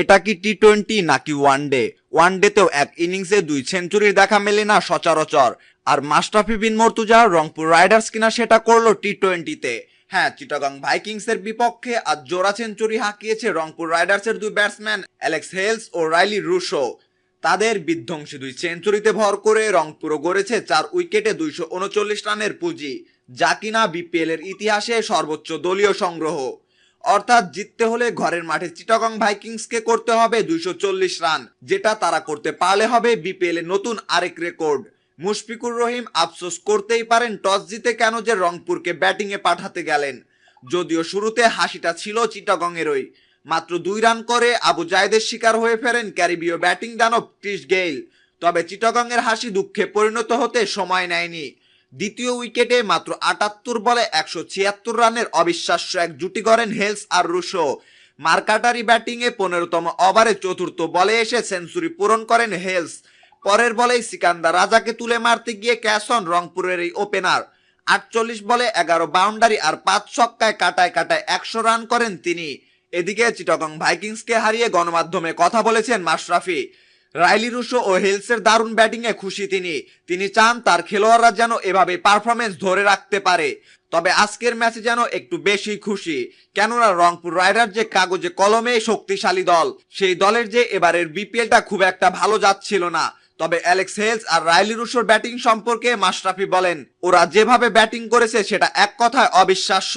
এটা কি T twenty নাকি ওয়ানডে ওয়ানডেতেও এক ইনিংসে দুই সেঞ্চুরির দেখা মেলে না সচরাচর। আর মাস্টাফি বিন মর্তুজা রংপুর রাইডার্স কিনা সেটা করল টি টোয়েন্টিতে হ্যাঁ চিটাগং ভাইকিংসের বিপক্ষে আজ জোড়া সেঞ্চুরি হাঁকিয়েছে রংপুর রাইডার্সের দুই ব্যাটসম্যান অ্যালেক্স হেলস ও রাইলি রুশো তাদের বিধ্বংসী দুই সেঞ্চুরিতে ভর করে রংপুরও গড়েছে চার উইকেটে দুইশো উনচল্লিশ রানের পুঁজি, যা কিনা বিপিএল এর ইতিহাসে সর্বোচ্চ দলীয় সংগ্রহ। অর্থাৎ জিততে হলে ঘরের মাঠে চিটাগং ভাইকিংসকে করতে হবে দুইশো চল্লিশ রান, যেটা তারা করতে পারলে হবে বিপিএল এর নতুন আরেক রেকর্ড। মুশফিকুর রহিম আফসোস করতেই পারেন টস জিতে কেন যে রংপুরকে ব্যাটিংয়ে পাঠাতে গেলেন। যদিও শুরুতে হাসিটা ছিল চিটাগংয়েরই। মাত্র দুই রান করে আবু জায়দের শিকার হয়ে ফেরেন ক্যারিবীয় ব্যাটিং দানব ক্রিস গেইল। তবে চিটাগংয়ের হাসি দুঃখে পরিণত হতে সময় নেয়নি। দ্বিতীয় উইকেটে মাত্র আটাত্তর বলে একশো ছিয়াত্তর রানের অবিশ্বাস্য এক জুটি করেন হেলস আর রুশো। মার্কাটারি ব্যাটিংয়ে পনেরোতম ওভারে চতুর্থ বলে এসে সেঞ্চুরি পূরণ করেন হেলস। পরের বলেই সিকান্দার রাজাকে তুলে মারতে গিয়ে হন রংপুরের এই ওপেনার। আটচল্লিশ বলে এগারো বাউন্ডারি আর পাঁচ ছক্কায় কাটায় কাটায় একশো রান করেন তিনি। এদিকে চিটাগং ভাইকিংসকে হারিয়ে গণমাধ্যমে কথা বলেছেন মাশরাফি। রাইলি রুশো ও হেলসের দারুণ ব্যাটিংয়ে খুশি তিনি। তিনি চান তার খেলোয়াড়রা যেন এভাবে পারফরমেন্স ধরে রাখতে পারে। তবে আজকের ম্যাচে যেন একটু বেশি খুশি। কেননা রংপুর রাইডার যে কাগজে কলমে শক্তিশালী দল, সেই দলের যে এবারের বিপিএলটা খুব একটা ভালো যাচ্ছিল না। তবে অ্যালেক্স হেলস আর রাইলি রুশোর ব্যাটিং সম্পর্কে মাশরাফি বলেন, ওরা যেভাবে ব্যাটিং করেছে সেটা এক কথায় অবিশ্বাস্য।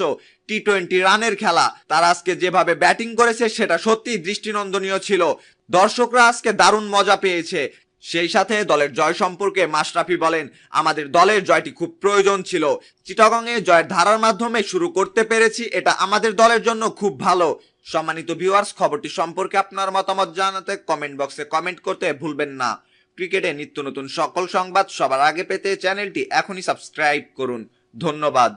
টি টোয়েন্টি রানের খেলা। তারা আজকে যেভাবে ব্যাটিং করেছে, সেটা সত্যি দৃষ্টিনন্দনীয় ছিল। দর্শকরা আজকে দারুণ মজা পেয়েছে। সেই সাথে দলের জয় সম্পর্কে মাশরাফি বলেন, আমাদের দলের জয়টি খুব প্রয়োজন ছিল। চিটাগংয়ে জয়ের ধারার মাধ্যমে শুরু করতে পেরেছি, এটা আমাদের দলের জন্য খুব ভালো। সম্মানিত ভিউয়ার্স খবরটি সম্পর্কে আপনার মতামত জানাতে কমেন্ট বক্সে কমেন্ট করতে ভুলবেন না। ক্রিকেটে নিত্য নতুন সকল সংবাদ সবার আগে পেতে চ্যানেলটি এখনই সাবস্ক্রাইব করুন। ধন্যবাদ।